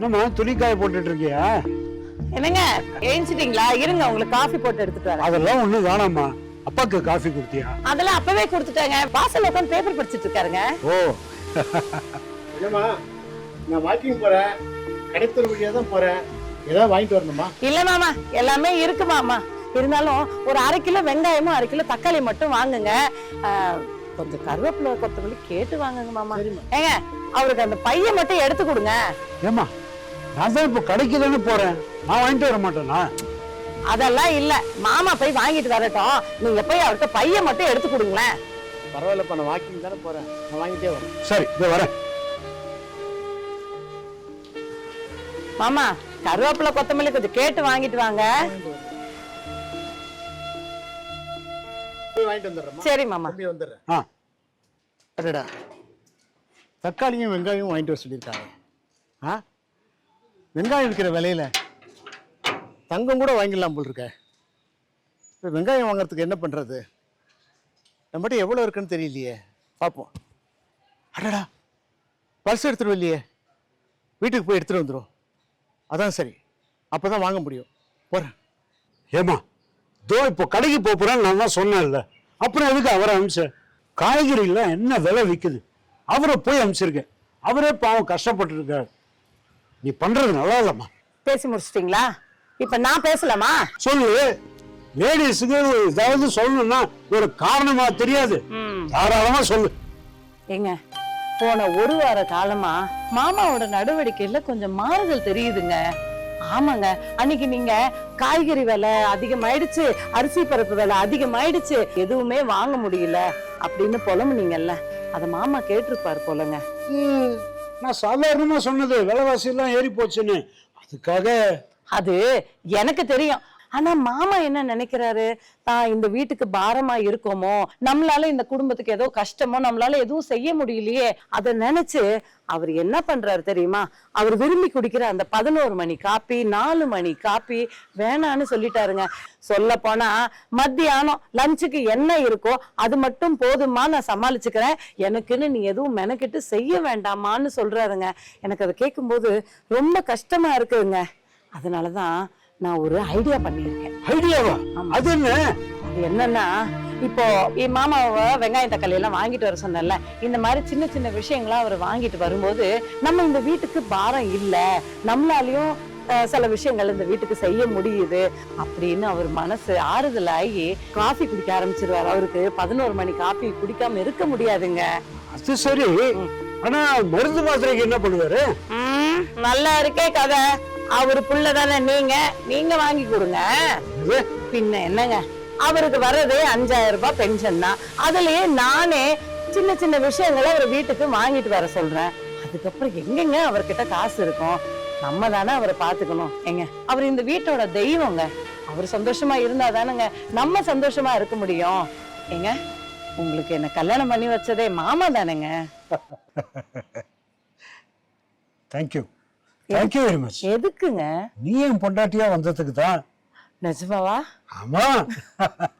என்னம்மா துணிக்காய போட்டுட்டு இருக்கியா என்னங்க எழுந்துட்டீங்களா இருங்க உங்களுக்கு காஃபி போட்டு எடுத்துட்டு வரேன். அதெல்லாம் ஒண்ணும் வேணாம்மா. அப்பாக்கு காஃபி கொடுத்தியா? அதெல்லாம் அப்பவே கொடுத்துட்டாங்க. வாசல்ல உட்காந்து பேப்பர் படிச்சிட்டு இருக்காருங்க. ஓ. என்னம்மா நான் வாக்கிங் போறேன். கடைத்தல் வழியா தான் போறேன். ஏதாவது வாங்கிட்டு வரணுமா? இல்ல மாமா. எல்லாமே இருக்கு மாமா. இருந்தாலும் ஒரு அரை கிலோ வெங்காயமும் அரை கிலோ தக்காளி மட்டும் வாங்குங்க. கொஞ்சம் கருவேப்பிலை கொத்தமல்லி கேட்டு வாங்குங்க மாமா. ஏங்க அவருக்கு அந்த பைய மட்டும் எடுத்து கொடுங்க. ஏம்மா நான் தான் இப்போ கடைக்கு தானே போறேன்? நான் வாங்கிட்டு வர மாட்டேனா? அதெல்லாம் இல்ல. மாமா போய் வாங்கிட்டு வரட்டும். நீங்க போய் அவர்கிட்ட பைய மட்டும் எடுத்து கொடுங்களேன். பரவாயில்லப்பா நான் வாக்கிங் தானே போறேன். நான் வாங்கிட்டே வரேன். சரி இதோ வரேன். மாமா கருவேப்பிலை கொத்தமல்லி கொஞ்சம் கேட்டு வாங்கிட்டு வாங்க. வாங்கிட்டு வந்துடுறேம்மா. சரி மாமா. வந்துடுறேன். ஆ. அடடா. தக்காளியும் வெங்காயம் வாங்கிட்டு வர சொல்லியிருக்காங்க. ஆ? வெங்காயம் இருக்கிற விலையில தங்கம் கூட வாங்கிடலாம் போல் இருக்க. இப்போ வெங்காயம் வாங்குறதுக்கு என்ன பண்ணுறது நம்மகிட்ட எவ்வளோ இருக்குன்னு தெரியலையே. பார்ப்போம் அடடா. பர்ஸ் எடுத்துகிட்டு இல்லையே வீட்டுக்கு போய் எடுத்துகிட்டு வந்துடும் அதான் சரி. அப்போ தான் வாங்க முடியும். போகிறேன் ஏமா தோ இப்போ கடைக்கு போக நான் தான் சொன்னேன்ல. அப்புறம் எதுக்கு அவரை அனுப்பிச்சேன் காய்கறிலாம் என்ன விலை விற்குது அவரை போய் அனுப்பிச்சிருக்கேன் அவரே பாவம் கஷ்டப்பட்டுருக்காரு. நீ பண்றது நல்லா இல்லம்மா பேசி முடிச்சிட்டீங்களா? இப்ப நான் பேசலாமா? சொல்லு. லேடிஸுக்கு ஏதாவது சொல்லணும்னா ஒரு காரணமா தெரியாது. தாராளமா சொல்லு. ஏங்க போன ஒரு வார காலமா மாமாவோட நடவடிக்கையில கொஞ்சம் மாறுதல் தெரியுதுங்க. ஆமாங்க அன்னைக்கு நீங்க காய்கறி விலை அதிகமாயிடுச்சு அரிசி பருப்பு விலை அதிகமாயிடுச்சு எதுவுமே வாங்க முடியல அப்படின்னு புலம்புனீங்கல்ல. அத மாமா கேட்டிருப்பாரு போலங்க. ம், நான் சாதாரணமா சொன்னது விலைவாசி எல்லாம் ஏறி போச்சுன்னு அதுக்காக அது எனக்கு தெரியும். ஆனா மாமா என்ன நினைக்கிறாரு? தான் இந்த வீட்டுக்கு பாரமா இருக்கோமோ? நம்மளால இந்த குடும்பத்துக்கு ஏதோ கஷ்டமோ நம்மளால எதுவும் செய்ய முடியலையே அதை நினைச்சு அவர் என்ன பண்றாரு தெரியுமா? அவர் விரும்பி குடிக்கிற அந்த பதினோரு மணி காப்பி நாலு மணி காப்பி வேணான்னு சொல்லிட்டாருங்க. சொல்ல போனா மத்தியானம் லஞ்சுக்கு என்ன இருக்கோ அது மட்டும் போதுமா நான் சமாளிச்சுக்கிறேன். எனக்குன்னு நீ எதுவும் மெனக்கிட்டு செய்ய வேண்டாமான்னு சொல்றாருங்க. எனக்கு அதை கேட்கும்போது ரொம்ப கஷ்டமா இருக்குதுங்க. அதனாலதான் நான் ஒரு ஐடியா பண்ணியிருக்கேன். ஐடியாவா அது என்ன? அது என்னன்னா இப்போ என் மாமாவை வெங்காயம் தக்காளி எல்லாம் வாங்கிட்டு வர சொன்னேன்ல இந்த மாதிரி சின்ன சின்ன விஷயங்களா அவர் வாங்கிட்டு வரும்போது நம்ம இந்த வீட்டுக்கு பாரம் இல்ல. நம்மளாலையும் சில விஷயங்கள் இந்த வீட்டுக்கு செய்ய முடியுது அப்படின்னு அவர் மனசு ஆறுதல் ஆகி காஃபி குடிக்க ஆரம்பிச்சிருவாரு. அவருக்கு பதினோரு மணி காஃபி குடிக்காம இருக்க முடியாதுங்க. அது சரி. ஆனா மருந்து மாத்திரைக்கு என்ன பண்ணுவாரு? நல்லா இருக்கே கதை. அவரு புள்ள தானே நீங்க? நீங்க வாங்கி கொடுங்க. பின்ன என்னங்க? அவருக்கு வர்றது அஞ்சாயிரம் ரூபாய் பென்ஷன் தான். அதுலயே நானே சின்ன சின்ன விஷயங்களை அவர் வீட்டுக்கு வாங்கிட்டு வர சொல்றேன். அதுக்கப்புறம் எங்கெங்க அவர்கிட்ட காசு இருக்கும்? நம்ம தானே அவரை பாத்துக்கணும் ஏங்க அவர் இந்த வீட்டோட தெய்வங்க. அவர் சந்தோஷமா இருந்தா தானேங்க. நம்ம சந்தோஷமா இருக்க முடியும். ஏங்க உங்களுக்கு என்ன கல்யாணம் பண்ணி வச்சதே மாமா தானேங்க. தேங்க்யூ தேங்க்யூ வெரி மச் எதுக்குங்க? நீ என் பொண்டாட்டியா வந்ததுக்கு தான்? நிஜமாவா? ஆமா.